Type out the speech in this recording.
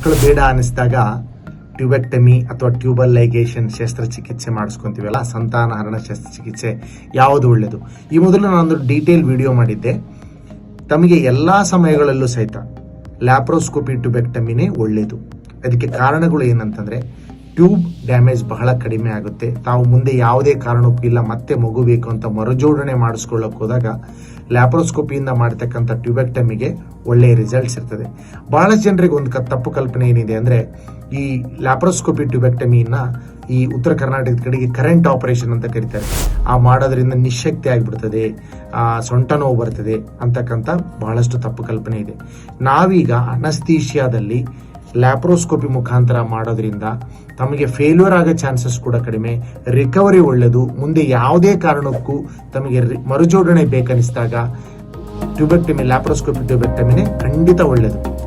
ಮಕ್ಕಳು ಬೇಡ ಅನಿಸಿದಾಗ ಟ್ಯೂಬೆಕ್ಟಮಿ ಅಥವಾ ಟ್ಯೂಬಲ್ ಲೈಗೇಷನ್ ಶಸ್ತ್ರಚಿಕಿತ್ಸೆ ಮಾಡಿಸ್ಕೊಂತೀವಲ್ಲ ಸಂತಾನಹರಣ ಶಸ್ತ್ರಚಿಕಿತ್ಸೆ ಯಾವುದು ಒಳ್ಳೆಯದು ಈ ಮೊದಲು ನಾನೊಂದು ಡೀಟೇಲ್ ವಿಡಿಯೋ ಮಾಡಿದ್ದೆ. ತಮಗೆ ಎಲ್ಲ ಸಮಯಗಳಲ್ಲೂ ಸಹಿತ ಲ್ಯಾಪ್ರೋಸ್ಕೋಪಿ ಟ್ಯೂಬೆಕ್ಟಮಿನೇ ಒಳ್ಳೆಯದು ಅದಕ್ಕೆ ಕಾರಣಗಳು ಏನಂತಂದರೆ ಟ್ಯೂಬ್ ಡ್ಯಾಮೇಜ್ ಬಹಳ ಕಡಿಮೆ ಆಗುತ್ತೆ. ತಾವು ಮುಂದೆ ಯಾವುದೇ ಕಾರಣಕ್ಕೂ ಇಲ್ಲ, ಮತ್ತೆ ಮಗು ಬೇಕು ಅಂತ ಮರುಜೋಡಣೆ ಮಾಡಿಸ್ಕೊಳ್ಳೋಕೆ ಹೋದಾಗ ಲ್ಯಾಪ್ರೋಸ್ಕೋಪಿಯಿಂದ ಮಾಡ್ತಕ್ಕಂಥ ಟ್ಯೂಬೆಕ್ಟಮಿಗೆ ಒಳ್ಳೆಯ ರಿಸಲ್ಟ್ಸ್ ಇರ್ತದೆ. ಬಹಳ ಜನರಿಗೆ ಒಂದು ತಪ್ಪು ಕಲ್ಪನೆ ಏನಿದೆ ಅಂದರೆ, ಈ ಲ್ಯಾಪ್ರೋಸ್ಕೋಪಿ ಟ್ಯೂಬೆಕ್ಟಮಿಯನ್ನು ಈ ಉತ್ತರ ಕರ್ನಾಟಕದ ಕಡೆಗೆ ಕರೆಂಟ್ ಆಪರೇಷನ್ ಅಂತ ಕರೀತಾರೆ. ಆ ಮಾಡೋದ್ರಿಂದ ನಿಶಕ್ತಿ ಆಗಿಬಿಡ್ತದೆ ಸೊಂಟ ನೋವು ಬರ್ತದೆ ಅಂತಕ್ಕಂಥ ಬಹಳಷ್ಟು ತಪ್ಪು ಕಲ್ಪನೆ ಇದೆ. ನಾವೀಗ ಅನಸ್ತೀಶಿಯಾದಲ್ಲಿ ಲ್ಯಾಪ್ರೋಸ್ಕೋಪಿ ಮುಖಾಂತರ ಮಾಡೋದ್ರಿಂದ ತಮಗೆ ಫೇಲ್ಯೂರ್ ಆಗೋ ಚಾನ್ಸಸ್ ಕೂಡ ಕಡಿಮೆ ರಿಕವರಿ ಒಳ್ಳೆಯದು ಮುಂದೆ ಯಾವುದೇ ಕಾರಣಕ್ಕೂ ತಮಗೆ ಮರುಜೋಡಣೆ ಬೇಕನ್ನಿಸಿದಾಗ ಟ್ಯೂಬೆಕ್ಟಮಿ ಲ್ಯಾಪ್ರೋಸ್ಕೋಪಿ ಟ್ಯೂಬೆಕ್ಟಮಿನೇ ಖಂಡಿತ ಒಳ್ಳೆಯದು